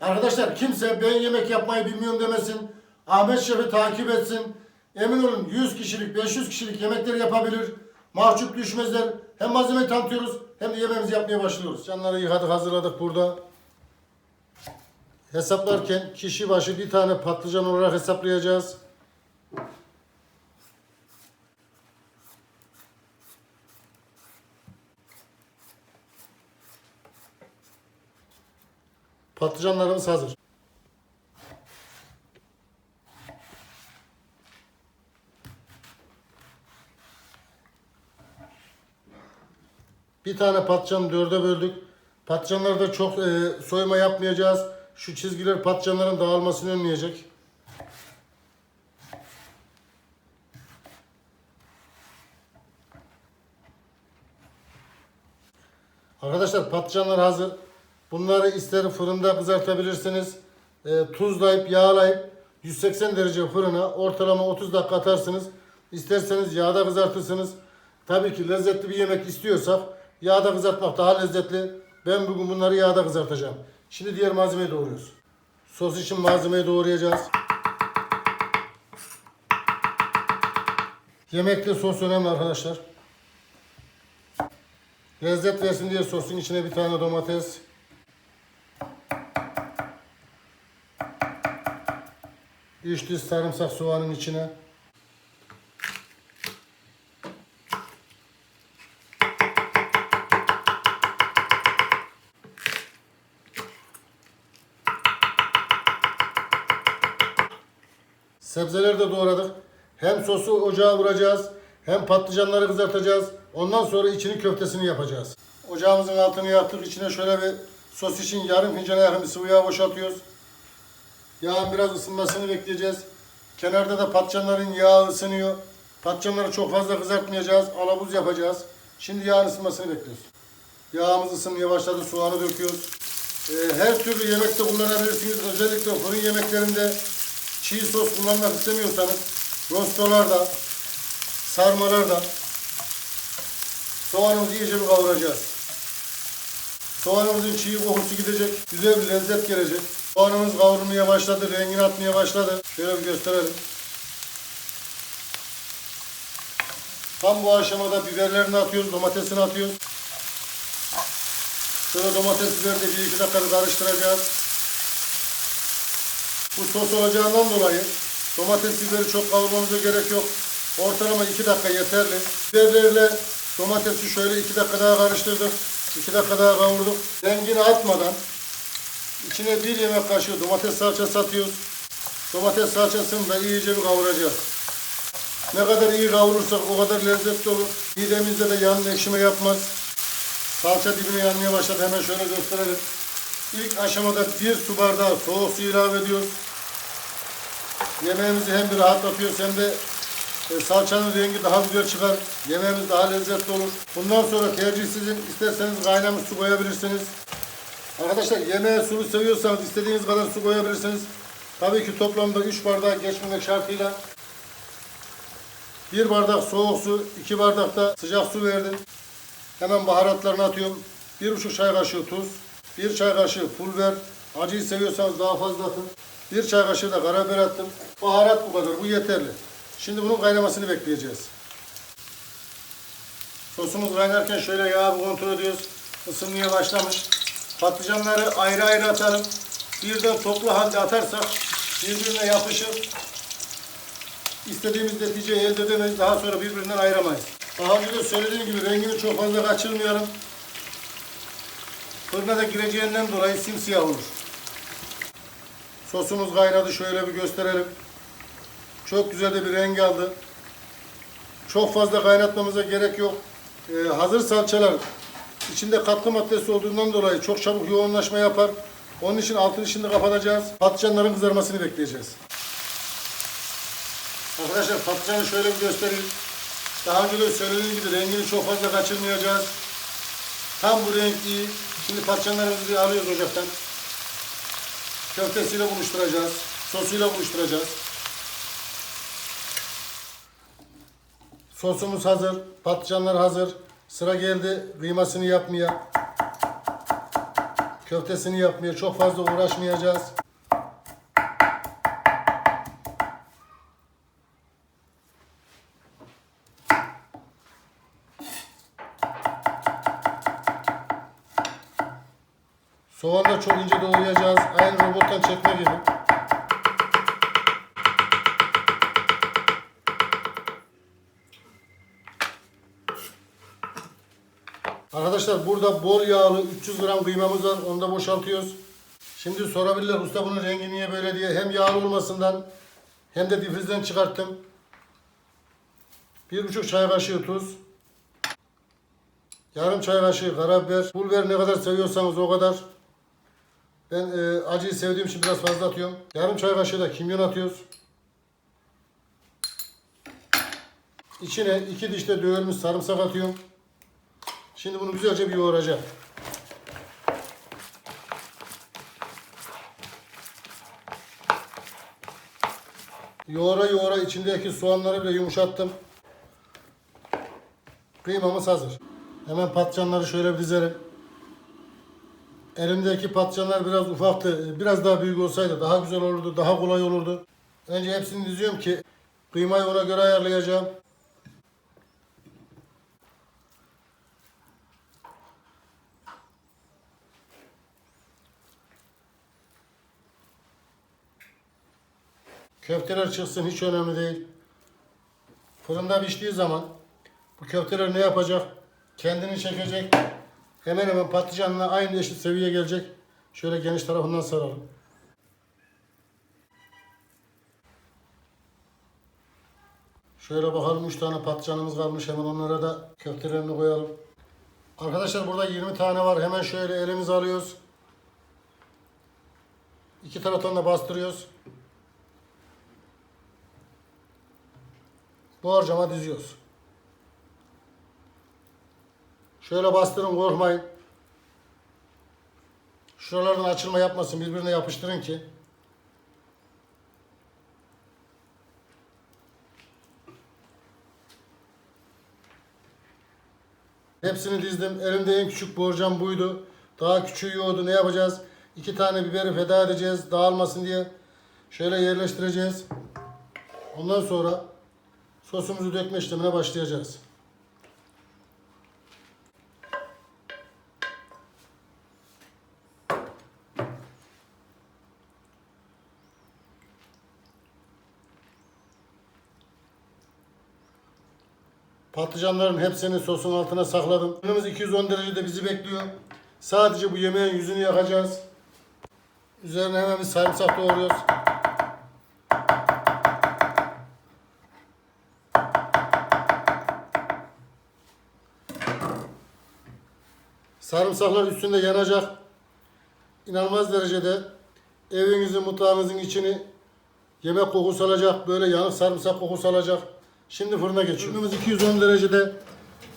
Arkadaşlar kimse ben yemek yapmayı bilmiyorum demesin. Ahmet Şef'i takip etsin. Emin olun 100 kişilik, 500 kişilik yemekleri yapabilir. Mahcup düşmezler. Hem malzemeyi tanıtıyoruz hem de yemeğimizi yapmaya başlıyoruz. Canları yıkadık, hazırladık burada. Hesaplarken kişi başı bir tane patlıcan olarak hesaplayacağız. Patlıcanlarımız hazır. Bir tane patlıcanı dörde böldük. Patlıcanlarda çok e, soyma yapmayacağız. Şu çizgiler patlıcanların dağılmasını önleyecek. Arkadaşlar patlıcanlar hazır. Bunları ister fırında kızartabilirsiniz. E, tuzlayıp yağlayıp 180 derece fırına ortalama 30 dakika atarsınız. İsterseniz yağda kızartırsınız. Tabii ki lezzetli bir yemek istiyorsak yağda kızartmak daha lezzetli. Ben bugün bunları yağda kızartacağım. Şimdi diğer malzemeyi doğruyoruz. Sos için malzemeyi doğrayacağız. Yemekte sos önemli arkadaşlar. Lezzet versin diye sosun içine bir tane domates. Üç diş sarımsak soğanın içine. Sebzeleri de doğradık. Hem sosu ocağa vuracağız, hem patlıcanları kızartacağız. Ondan sonra içini köftesini yapacağız. Ocağımızın altını yaktık. İçine şöyle bir sos için yarım fincana yakın bir sıvı yağ boşaltıyoruz. Yağın biraz ısınmasını bekleyeceğiz. Kenarda da patlıcanların yağı ısınıyor. Patlıcanları çok fazla kızartmayacağız. Alabuz yapacağız. Şimdi yağın ısınmasını bekliyoruz. Yağımız ısınmaya başladı. Soğanı döküyoruz. Ee, her türlü yemekte kullanabilirsiniz. Özellikle fırın yemeklerinde çiğ sos kullanmak istemiyorsanız rostolarda, sarmalarda soğanımızı iyice bir kavuracağız. Soğanımızın çiğ kokusu gidecek. Güzel bir lezzet gelecek. Soğanımız kavrulmaya başladı. Rengini atmaya başladı. Şöyle bir gösterelim. Tam bu aşamada biberlerini atıyoruz. Domatesini atıyoruz. Şöyle domates biberi de bir iki dakika bir karıştıracağız. Bu sos olacağından dolayı domates biberi çok kavurmamıza gerek yok. Ortalama 2 dakika yeterli. Biberlerle domatesi şöyle 2 dakika daha karıştırdık. 2 dakika daha kavurduk. Rengini atmadan içine bir yemek kaşığı domates salçası atıyoruz. Domates salçasını da iyice bir kavuracağız. Ne kadar iyi kavurursak o kadar lezzetli olur. Midemizde de yanın ekşime yapmaz. Salça dibine yanmaya başladı. Hemen şöyle gösterelim. İlk aşamada bir su bardağı soğuk su ilave ediyoruz. Yemeğimizi hem bir rahatlatıyoruz hem de e, salçanın rengi daha güzel çıkar. Yemeğimiz daha lezzetli olur. Bundan sonra tercih sizin. İsterseniz kaynamış su koyabilirsiniz. Arkadaşlar yemeğe sulu seviyorsanız istediğiniz kadar su koyabilirsiniz. Tabii ki toplamda 3 bardak geçmemek şartıyla. 1 bardak soğuk su, 2 bardak da sıcak su verdim. Hemen baharatlarını atıyorum. 1,5 çay kaşığı tuz, 1 çay kaşığı pul biber. Acıyı seviyorsanız daha fazla atın. 1 çay kaşığı da karabiber attım. Baharat bu kadar. Bu yeterli. Şimdi bunun kaynamasını bekleyeceğiz. Sosumuz kaynarken şöyle yağı kontrol ediyoruz. Isınmaya başlamış. Patlıcanları ayrı ayrı atalım. Birden toplu halde atarsak birbirine yapışır. İstediğimiz neticeyi elde edemeyiz. Daha sonra birbirinden ayıramayız. Daha önce de söylediğim gibi rengini çok fazla kaçırmayalım. Fırına da gireceğinden dolayı simsiyah olur. Sosumuz kaynadı. Şöyle bir gösterelim. Çok güzel de bir renk aldı. Çok fazla kaynatmamıza gerek yok. Ee, hazır salçalar içinde katkı maddesi olduğundan dolayı çok çabuk yoğunlaşma yapar. Onun için altını şimdi kapatacağız. Patlıcanların kızarmasını bekleyeceğiz. Arkadaşlar patlıcanı şöyle bir göstereyim. Daha önce de söylediğim gibi rengini çok fazla kaçırmayacağız. Tam bu renk iyi. Şimdi patlıcanlarımızı bir alıyoruz ocaktan. Köftesiyle buluşturacağız. Sosuyla buluşturacağız. Sosumuz hazır. Patlıcanlar hazır. Sıra geldi kıymasını yapmaya. Köftesini yapmaya çok fazla uğraşmayacağız. Soğanı da çok ince doğrayacağız. Aynı robottan çekme gibi. Arkadaşlar burada bol yağlı 300 gram kıymamız var. Onu da boşaltıyoruz. Şimdi sorabilirler usta bunun rengi niye böyle diye. Hem yağlı olmasından hem de difrizden çıkarttım. Bir buçuk çay kaşığı tuz. Yarım çay kaşığı karabiber. Pul biber ne kadar seviyorsanız o kadar. Ben e, acıyı sevdiğim için biraz fazla atıyorum. Yarım çay kaşığı da kimyon atıyoruz. İçine iki diş de dövülmüş sarımsak atıyorum. Şimdi bunu güzelce bir yoğuracağım. Yoğura yoğura içindeki soğanları bile yumuşattım. Kıymamız hazır. Hemen patlıcanları şöyle bir dizelim. Elimdeki patlıcanlar biraz ufaktı. Biraz daha büyük olsaydı daha güzel olurdu, daha kolay olurdu. Önce hepsini diziyorum ki kıymayı ona göre ayarlayacağım. Köfteler çıksın hiç önemli değil. Fırında piştiği zaman bu köfteler ne yapacak? Kendini çekecek. Hemen hemen patlıcanla aynı eşit seviyeye gelecek. Şöyle geniş tarafından saralım. Şöyle bakalım 3 tane patlıcanımız kalmış. Hemen onlara da köftelerini koyalım. Arkadaşlar burada 20 tane var. Hemen şöyle elimize alıyoruz. İki taraftan da bastırıyoruz. Bu harcama diziyoruz. Şöyle bastırın korkmayın. Şuralardan açılma yapmasın. Birbirine yapıştırın ki. Hepsini dizdim. Elimde en küçük borcam buydu. Daha küçüğü yoğurdu. Ne yapacağız? İki tane biberi feda edeceğiz. Dağılmasın diye. Şöyle yerleştireceğiz. Ondan sonra sosumuzu dökme işlemine başlayacağız. Patlıcanların hepsini sosun altına sakladım. Fırınımız 210 derecede bizi bekliyor. Sadece bu yemeğin yüzünü yakacağız. Üzerine hemen bir sarımsak doğruyoruz. Sarımsaklar üstünde yanacak. İnanılmaz derecede evinizin, mutfağınızın içini yemek kokusu alacak. Böyle yanık sarımsak kokusu alacak. Şimdi fırına geçiyor. Fırınımız 210 derecede.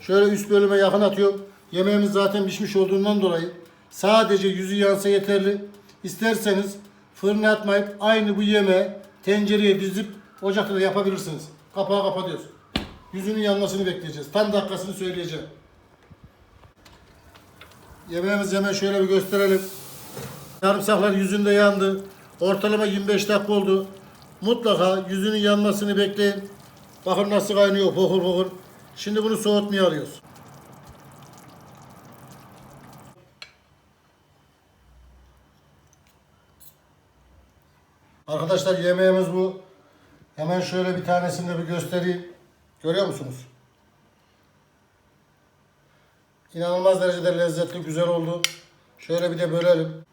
Şöyle üst bölüme yakın atıyorum. Yemeğimiz zaten pişmiş olduğundan dolayı sadece yüzü yansa yeterli. İsterseniz fırına atmayıp aynı bu yemeği tencereye dizip ocakta da yapabilirsiniz. Kapağı kapatıyoruz. Yüzünün yanmasını bekleyeceğiz. Tam dakikasını söyleyeceğim. Yemeğimizi hemen şöyle bir gösterelim. Sarımsaklar yüzünde yandı. Ortalama 25 dakika oldu. Mutlaka yüzünün yanmasını bekleyin. Bakın nasıl kaynıyor fokur fokur. Şimdi bunu soğutmaya alıyoruz. Arkadaşlar yemeğimiz bu. Hemen şöyle bir tanesini de bir göstereyim. Görüyor musunuz? İnanılmaz derecede lezzetli, güzel oldu. Şöyle bir de bölelim.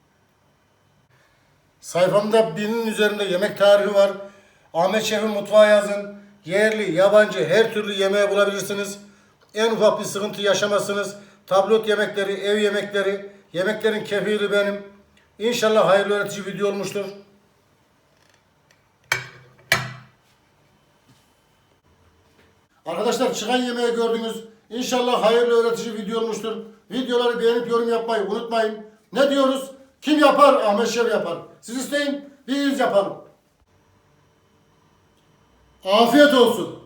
Sayfamda binin üzerinde yemek tarifi var. Ahmet Şef'in mutfağı yazın. Yerli, yabancı her türlü yemeği bulabilirsiniz. En ufak bir sıkıntı yaşamazsınız. Tablot yemekleri, ev yemekleri, yemeklerin kefili benim. İnşallah hayırlı öğretici video olmuştur. Arkadaşlar çıkan yemeği gördünüz. İnşallah hayırlı öğretici video olmuştur. Videoları beğenip yorum yapmayı unutmayın. Ne diyoruz? Kim yapar? Ahmet Şef yapar. Siz isteyin, biz yapalım. Afiyet olsun.